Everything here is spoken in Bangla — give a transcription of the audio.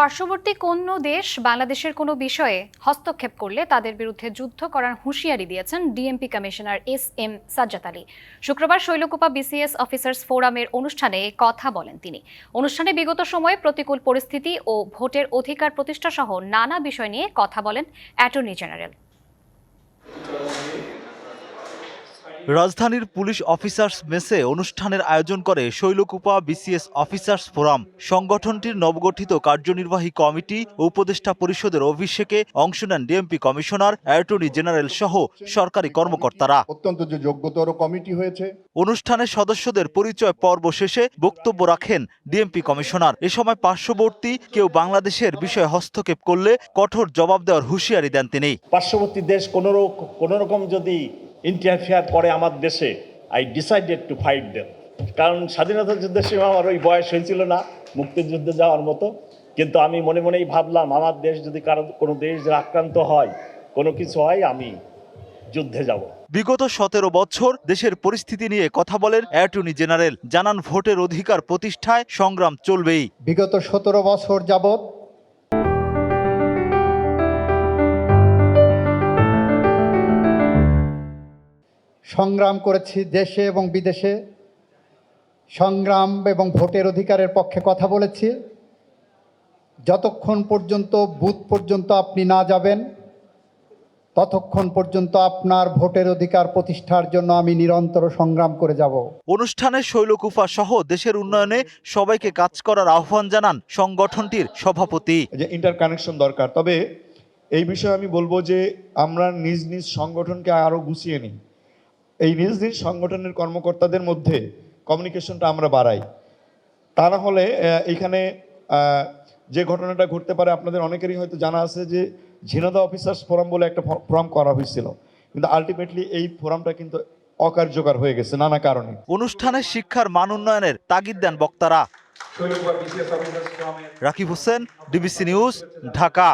পার্শ্ববর্তী কোনো দেশ বাংলাদেশের কোনো বিষয়ে হস্তক্ষেপ করলে তাদের বিরুদ্ধে যুদ্ধ করার হুঁশিয়ারি দিয়েছেন DMP commissioner S M Sajjad Ali. শুক্রবার শৈলকুপা বিসিএস অফিসার্স ফোরামের অনুষ্ঠানে কথা বলেন তিনি। অনুষ্ঠানে বিগত সময়ে প্রতিকূল পরিস্থিতি ও ভোটের অধিকার প্রতিষ্ঠা সহ নানা বিষয় নিয়ে কথা বলেন অ্যাটর্নি জেনারেল। রাজধানীর পুলিশ অফিসার্স মেসে অনুষ্ঠানের আয়োজন করে শৈলকুপা বিসিএস অফিসার্স ফোরাম। সংগঠনটির নবগঠিত কার্যনির্বাহী কমিটি ও উপদেষ্টা পরিষদের অভিষেকে অংশ নেন ডিএমপি কমিশনার অ্যাটর্নি জেনারেল সহ সরকারি কর্মকর্তারা। অত্যন্ত যে যোগ্যতর কমিটি হয়েছে। অনুষ্ঠানে সদস্যদের পরিচয় পর্ব শেষে বক্তব্য রাখেন ডিএমপি কমিশনার। এ সময় পার্শ্ববর্তী কেউ বাংলাদেশের বিষয়ে হস্তক্ষেপ করলে কঠোর জবাব দেওয়ার হুঁশিয়ারি দেন তিনি। পার্শ্ববর্তী দেশ কোনো কোনো রকম যদি ইন্টারফেয়ার করে আমার দেশে I decided to fight them কারণ স্বাধীনতা যুদ্ধের সময় আমার ওই বয়স হয়েছিল না মুক্তিযুদ্ধে যাওয়ার মতো। কিন্তু আমি মনে মনেই ভাবলাম আমার দেশ যদি কারও কোনো দেশ আক্রান্ত হয় কোনো কিছু হয় আমি যুদ্ধে যাব। বিগত সতেরো বছর দেশের পরিস্থিতি নিয়ে কথা বলেন অ্যাটর্নি জেনারেল। জানান ভোটের অধিকার প্রতিষ্ঠায় সংগ্রাম চলবেই। বিগত সতেরো বছর যাবৎ সংগ্রাম করেছি দেশে এবং বিদেশে। সংগ্রাম এবং ভোটের অধিকারের পক্ষে কথা বলেছি। যতক্ষণ পর্যন্ত বুথ পর্যন্ত আপনি না যাবেন ততক্ষণ পর্যন্ত আপনার ভোটের অধিকার প্রতিষ্ঠার জন্য আমি নিরন্তর সংগ্রাম করে যাব। অনুষ্ঠানে শৈলকুফা সহ দেশের উন্নয়নে সবাইকে কাজ করার আহ্বান জানান সংগঠনটির সভাপতি। যে ইন্টারকানেকশন দরকার। তবে এই বিষয়ে আমি বলব যে আমরা নিজ নিজ সংগঠনকে আরও গুছিয়ে নিই। এই নিজ নিজ সংগঠনের কর্মকর্তাদের মধ্যে কমিউনিকেশনটা আমরা বাড়াই। তা না হলে এখানে যে ঘটনাটা ঘটতে পারে আপনাদের অনেকেরই হয়তো জানা আছে যে ঝিনাদা অফিসার্স ফোরাম বলে একটা ফোরাম করা হয়েছিল। কিন্তু আলটিমেটলি এই ফোরামটা কিন্তু অকার্যকর হয়ে গেছে নানা কারণে। অনুষ্ঠানে শিক্ষার মান উন্নয়নের তাগিদ দেন বক্তারা। Rakib Hossain DBC news Dhaka.